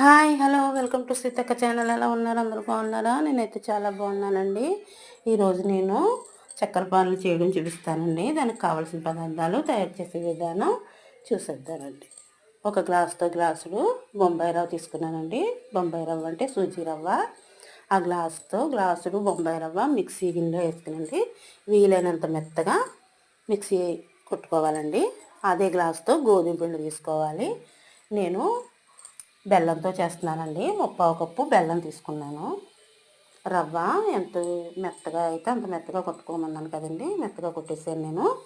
Hi hello welcome to Seethakka channel. ఎలా ఉన్నారు? అందరూ బాగున్నారా? నేనైతే చాలా బాగున్నానండి. ఈరోజు నేను చక్కెర పాలు చేయడం చూపిస్తానండి. దానికి కావాల్సిన పదార్థాలు తయారు చేసే విధానం చూసేద్దానండి ఒక గ్లాసుతో గ్లాసులు బొంబాయి రవ్వ తీసుకున్నానండి. బొంబాయి రవ్వ అంటే సూజీ రవ్వ. ఆ గ్లాసుతో గ్లాసులు బొంబాయి రవ్వ మిక్సీ గిన్నెలో వేసుకునండి. వీలైనంత మెత్తగా మిక్సీ కొట్టుకోవాలండి. అదే గ్లాసుతో గోధుమ పిండి తీసుకోవాలి. నేను బెల్లంతో చేస్తున్నానండి. ముప్పావు కప్పు బెల్లం తీసుకున్నాను. రవ్వ ఎంత మెత్తగా అయితే అంత మెత్తగా కొట్టుకోమన్నాను కదండి. మెత్తగా కొట్టేసాను నేను.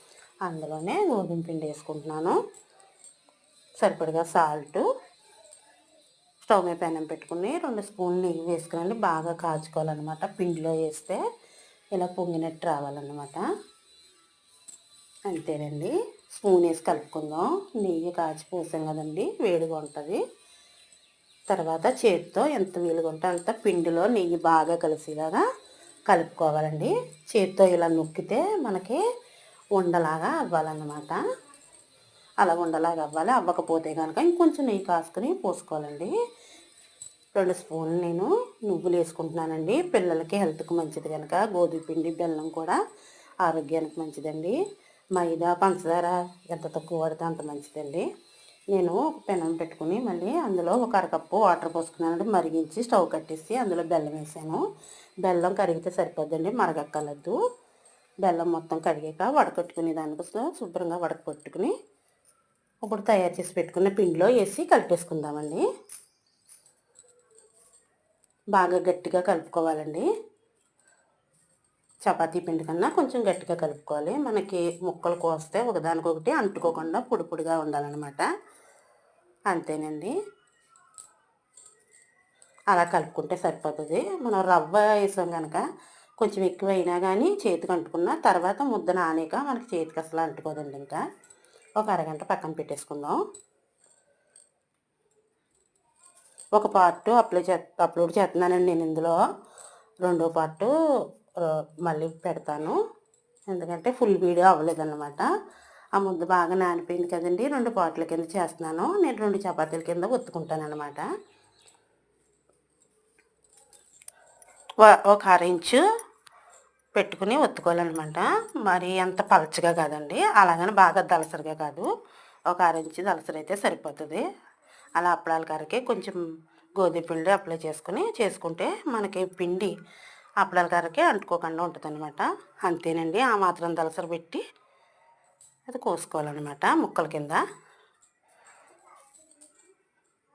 అందులోనే గోధుమ పిండి వేసుకుంటున్నాను. సరిపడిగా సాల్ట్. స్టవ్ మీద పెనం పెట్టుకుని రెండు స్పూన్లు నెయ్యి వేసుకుని బాగా కాచుకోవాలన్నమాట. పిండిలో వేస్తే ఇలా పొంగినట్టు రావాలన్నమాట. అంతేనండి. స్పూన్ వేసి కలుపుకుందాం. నెయ్యి కాచి పోసాం కదండి. వేడిగా ఉంటుంది. తర్వాత చేతితో ఎంత వీలుగా ఉంటే అంత పిండిలో నెయ్యి బాగా కలిసేలాగా కలుపుకోవాలండి. చేతితో ఇలా నొక్కితే మనకి ఉండలాగా అవ్వాలన్నమాట. అలా ఉండలాగా అవ్వాలి. అవ్వకపోతే కనుక ఇంకొంచెం నెయ్యి కాసుకుని పోసుకోవాలండి. రెండు స్పూన్లు నేను నువ్వులు వేసుకుంటున్నానండి. పిల్లలకి హెల్త్కి మంచిది కనుక. గోధుమ పిండి బెల్లం కూడా ఆరోగ్యానికి మంచిదండి. మైదా పంచదార ఎంత తక్కువ పడితే అంత మంచిదండి. నేను ఒక పెనం పెట్టుకుని మళ్ళీ అందులో ఒక అరకప్పు వాటర్ పోసుకున్నాను మరిగించి స్టవ్ కట్టేసి అందులో బెల్లం వేసాను. బెల్లం కరిగితే సరిపోద్దండి మరగక్కలద్దు బెల్లం మొత్తం కరిగాక వడకట్టుకునే దానికోసం శుభ్రంగా వడకపెట్టుకుని ఇప్పుడు తయారు చేసి పెట్టుకున్న పిండిలో వేసి కలిపేసుకుందామండి. బాగా గట్టిగా కలుపుకోవాలండి. చపాతీ పిండి కన్నా కొంచెం గట్టిగా కలుపుకోవాలి. మనకి ముక్కలు కోస్తే ఒకదానికొకటి అంటుకోకుండా పొడి పొడిగా ఉండాలన్నమాట. అంతేనండి. అలా కలుపుకుంటే సరిపోతుంది. మనం రవ్వ వేసాం కనుక కొంచెం ఎక్కువ అయినా కానీ చేతికి అంటుకున్న తర్వాత ముద్ద నానేక మనకి చేతికి అసలు అంటుకోదండి ఇంకా. ఒక అరగంట పక్కన పెట్టేసుకుందాం. ఒక పార్ట్ అప్లై చే అప్లోడ్ చేస్తున్నానండి నేను ఇందులో. రెండో పార్టు మళ్ళీ పెడతాను. ఎందుకంటే ఫుల్ వీడియో అవ్వలేదన్నమాట. ఆ ముద్ద బాగా నానిపోయింది కదండి. రెండు పాటల కింద చేస్తున్నాను. నేను రెండు చపాతీల కింద ఒత్తుకుంటాను అనమాట ఒక అర ఇంచు పెట్టుకుని ఒత్తుకోవాలన్నమాట. మరి అంత పలచగా కాదండి. అలాగని బాగా దలసరిగా కాదు. ఒక అర ఇంచు దలసరి అయితే సరిపోతుంది. అలా అప్పడాల కారకి కొంచెం గోధుమ పిండి అప్లై చేసుకుని చేసుకుంటే మనకి పిండి అప్పడాల కారకి అంటుకోకుండా ఉంటుంది అనమాట అంతేనండి. ఆ మాత్రం దలసరి పెట్టి అది కోసుకోవాలన్నమాట ముక్కల కింద.